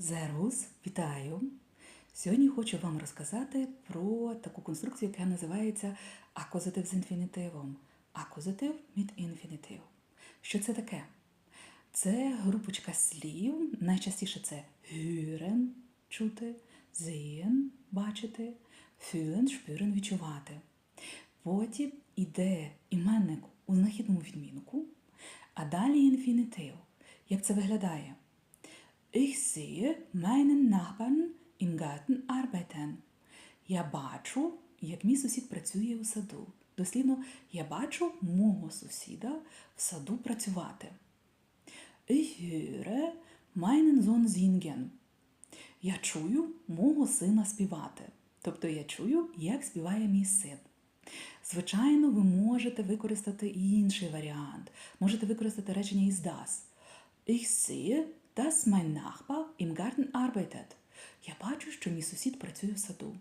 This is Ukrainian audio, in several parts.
Зервус, вітаю! Сьогодні хочу вам розказати про таку конструкцію, яка називається акузатив з інфінітивом. Акузатив від інфінітив. Що це таке? Це групочка слів, найчастіше це hören – чути, sehen – бачити, fühlen – spüren – відчувати. Потім іде іменник у знахідному відмінку, а далі інфінітив. Як це виглядає? Ich sehe meinen Nachbarn im Garten arbeiten. Я бачу, як мій сусід працює у саду. Дослідно, я бачу мого сусіда в саду працювати. Ich höre meinen Sohn singen. Я чую мого сина співати. Тобто я чую, як співає мій син. Звичайно, ви можете використати інший варіант. Можете використати речення із das. Ich sehe, dass mein Nachbar im Garten arbeitet. Я бачу, що мій сусід працює в саду.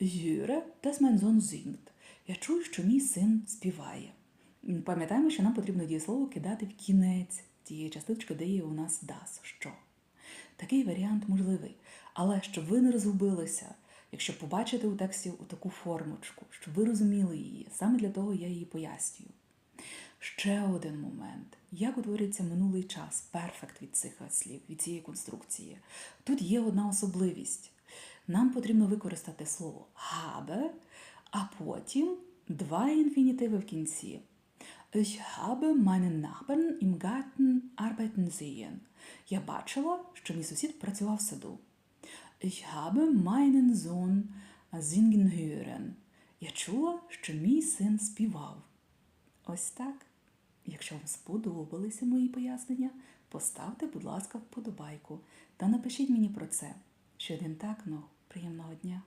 Höre, dass mein Sohn singt. Я чую, що мій син співає. Пам'ятаємо, що нам потрібно дієслово кидати в кінець тієї частиночки, де є у нас das. Що? Такий варіант можливий. Але щоб ви не розгубилися, якщо побачите у тексті таку формочку, щоб ви розуміли її, саме для того я її пояснюю. Ще один момент. Як утворюється минулий час, перфект від цих слів, від цієї конструкції. Тут є одна особливість. Нам потрібно використати слово habe, а потім два інфінітиви в кінці. Ich habe meinen Nachbarn im Garten arbeiten sehen. Я бачила, що мій сусід працював в саду. Ich habe meinen Sohn singen hören. Я чула, що мій син співав. Ось так. Якщо вам сподобалися мої пояснення, поставте, будь ласка, вподобайку та напишіть мені про це. Щоден так, ну, приємного дня.